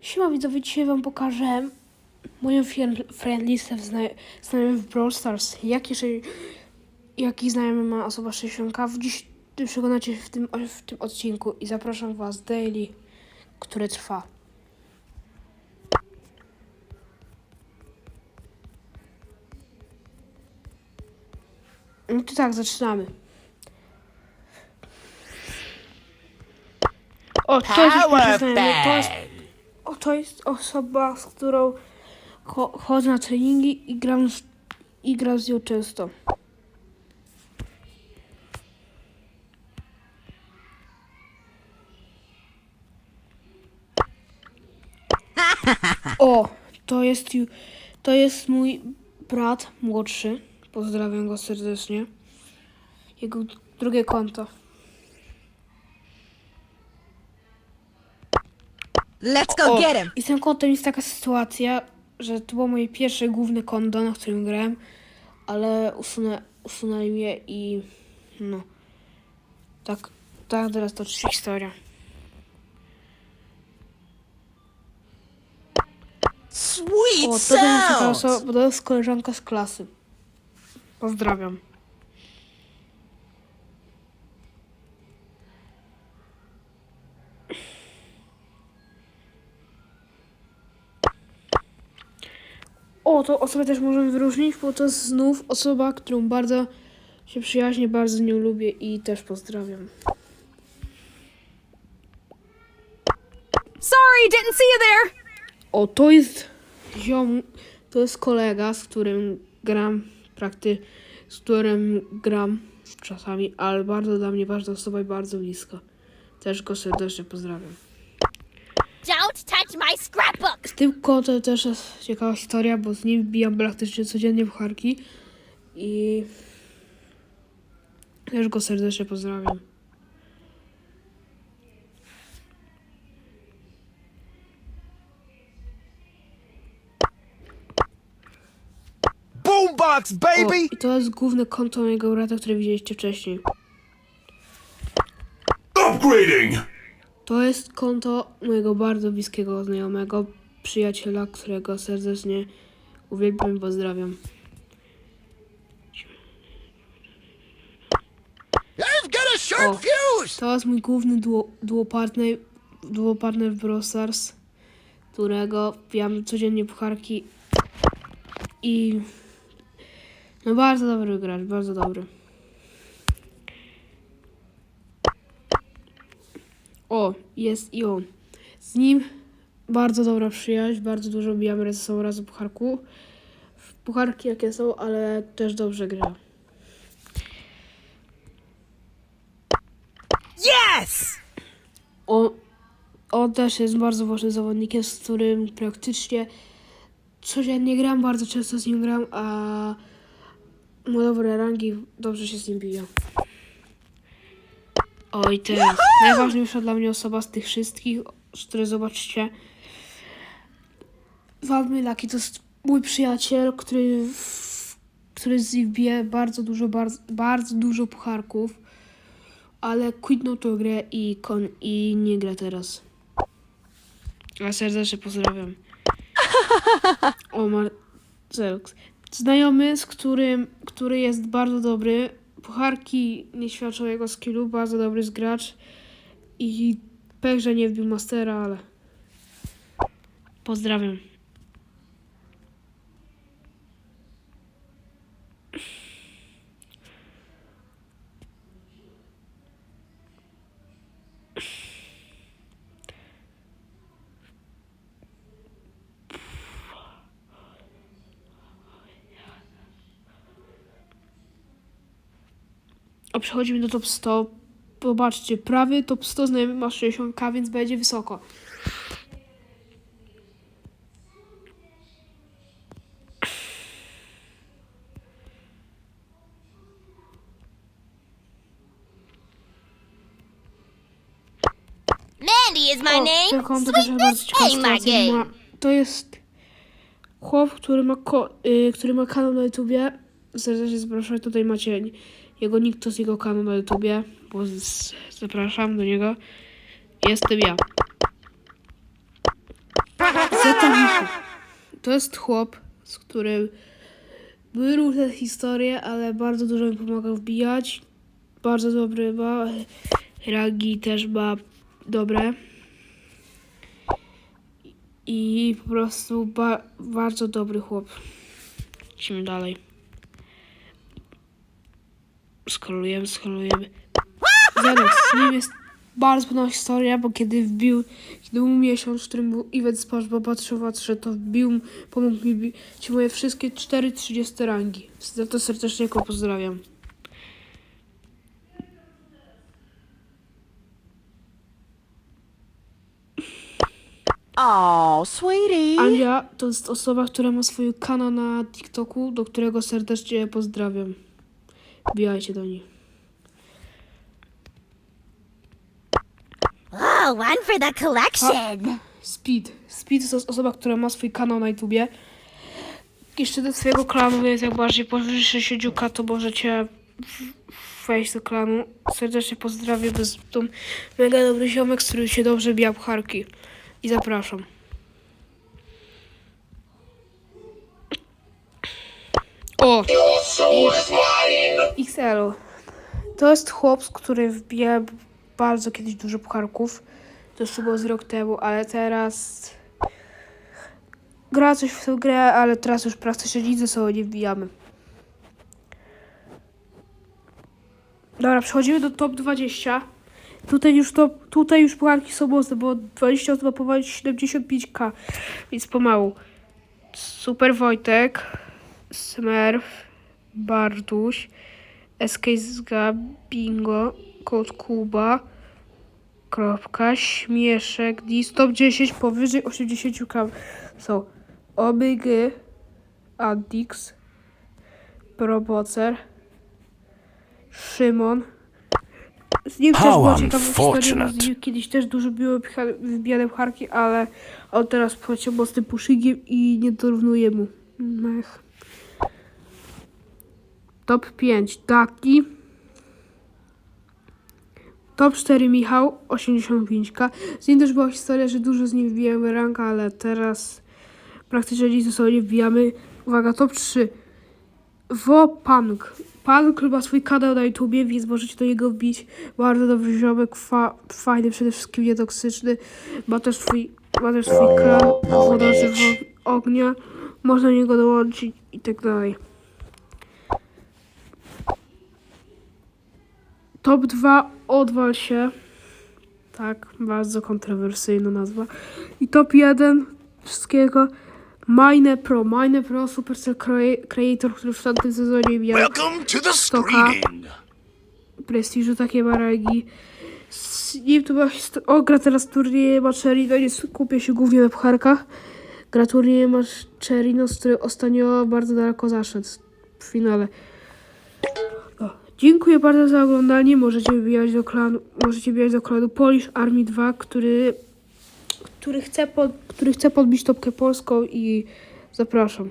Siema widzowie, dzisiaj wam pokażę moją friend, friend listę w zna, znajomych w Brawl Stars. Jaki, jaki znajomy ma osoba 60 w Dziś przekonacie się w tym, w tym odcinku i zapraszam was daily, które trwa. No to tak, zaczynamy. O, to jest już znajomy. To jest o, to jest osoba, z którą cho- chodzę na treningi i gram z, i gram z nią często. O, to jest, to jest mój brat młodszy. Pozdrawiam go serdecznie. Jego drugie konto. Let's go O, get him. I z tym kontem jest taka sytuacja, że to było moje pierwsze główne konto, na którym grałem, ale usunę, usunęli mnie i no. Tak, tak teraz to się historia. Sweet O, to jest taka sounds. osoba, bo to jest koleżanka z klasy. Pozdrawiam. O, to osobę też możemy wyróżnić, bo to jest znów osoba, którą bardzo się przyjaźnię, bardzo z nią lubię i też pozdrawiam. Sorry, didn't see you there. O, to jest ziom, to jest kolega, z którym gram prakty, z którym gram czasami, ale bardzo dla mnie ważna osoba i bardzo blisko. Też go serdecznie pozdrawiam. Don't touch my scrapbook! Z tym kotem też jest ciekawa historia, bo z nim wbijam praktycznie codziennie pucharki i też go serdecznie pozdrawiam. Boombox, O, baby! i to jest główne konto mojego brata, które widzieliście wcześniej. Upgrading! To jest konto mojego bardzo bliskiego znajomego, przyjaciela, którego serdecznie uwielbiam i pozdrawiam. O, to jest mój główny duo, duopartner, duopartner w Brawl Stars, którego wbijam codziennie pucharki i no bardzo dobry gracz, bardzo dobry. O, jest i on. Z nim bardzo dobra przyjaźń, bardzo dużo bijamy ze sobą razem pucharku. Pucharki jakie są, ale też dobrze gra. Yes. On, on też jest bardzo ważnym zawodnikiem, z którym praktycznie codziennie gram, bardzo często z nim gram, a ma dobre rangi, dobrze się z nim bije. Oj, teraz najważniejsza dla mnie osoba z tych wszystkich, które zobaczycie. Laki to jest mój przyjaciel, który, w- który z nim bije bardzo dużo, bardzo, bardzo dużo pucharków ale quitnął tą grę i, kon, i nie gra teraz. A serdecznie pozdrawiam. O, Marcelux. Znajomy, z którym, który jest bardzo dobry. Pucharki nie świadczą jego skillu, bardzo dobry jest gracz. I pech, że nie wbił mastera, ale pozdrawiam. A przechodzimy do top 100. Zobaczcie, prawy top 100 znajomy ma 60k, więc będzie wysoko. Mandy is my name. ten konto też bardzo ciekawa. Ma, to jest chłop, który ma, ko, y, który ma kanał na YouTubie. Serdecznie zapraszam, tutaj macie jego nick, to jest jego kanał na YouTubie, bo z, zapraszam do niego. Jestem ja. Zeta. To jest chłop, z którym były różne historie, ale bardzo dużo mi pomagał wbijać. Bardzo dobry ma. Rangi też ma dobre. I po prostu ba- bardzo dobry chłop. Idźmy dalej. Skolujemy, skolujemy. Zaraz, z nim jest bardzo podobna historia, bo kiedy wbił, kiedy był miesiąc, w którym był event SpongeBoba 3 to wbił, pomógł mi bić moje wszystkie 4 30 rangi. Za to serdecznie go pozdrawiam. Oh, sweetie. Ania to jest osoba, która ma swój kanał na TikToku, do którego serdecznie pozdrawiam. Wbijajcie do niej. Oh, one for the collection. Speed. Speed to jest osoba, która ma swój kanał na YouTubie. Jeszcze do swojego klanu, więc jak bardziej powyżej 60 to możecie wejść do klanu. Serdecznie pozdrawiam, jest to mega dobry ziomek, z którym się dobrze bija pucharki. I zapraszam. O! XL. To jest chłop, który wbija bardzo kiedyś dużo pucharków. To już było z rok temu, ale teraz gra coś w tę grę, ale teraz już praktycznie nic ze sobą nie wbijamy. Dobra, przechodzimy do top 20. Tutaj już top, tutaj już pucharki są mocne, bo 20 osób ma powołać 75k, więc pomału. Super Wojtek, Smurf, Bartuś, SKZga, Bingo, Kod Kuba, kropka, śmieszek, dis, top 10 powyżej 80 kam są OBG, Addix, Probocer, Szymon. Z nim też była ciekawa historia, bo z unfortunate. nim kiedyś też dużo było wbijane pcharki, ale on teraz poleciał mocnym puszygiem i nie dorównuje mu. Mech. Top 5 Daki. Top 4 Michał, 85k. Z nim też była historia, że dużo z nim wbijamy ranka, ale teraz praktycznie nic ze sobą nie wbijamy. Uwaga, top 3. Wopunk. Punk ma swój kanał na YouTubie, więc możecie do niego wbić. Bardzo dobry ziomek, fa- fajny, przede wszystkim nietoksyczny. Ma też swój, ma też swój kanał Włodarzy w ognia. Można do niego dołączyć i tak dalej. Top 2 Odwal się. Tak, bardzo kontrowersyjna nazwa. I top 1 wszystkiego Mine Pro. Mine Pro, Supercell Crea- Creator, który w tamtym sezonie miał Welcome to the Stoka. prestiżu takie baragi. Z nim histo- O, gra teraz turnieje ma Cherino, nie skupia się głównie na pucharkach. Gra turnieje ma Cherino, z którym ostatnio bardzo daleko zaszedł w finale. Dziękuję bardzo za oglądanie. Możecie wbijać do klanu, możecie wbijać do klanu Polish Army 2, który, który, chce pod, który chce podbić topkę polską i zapraszam.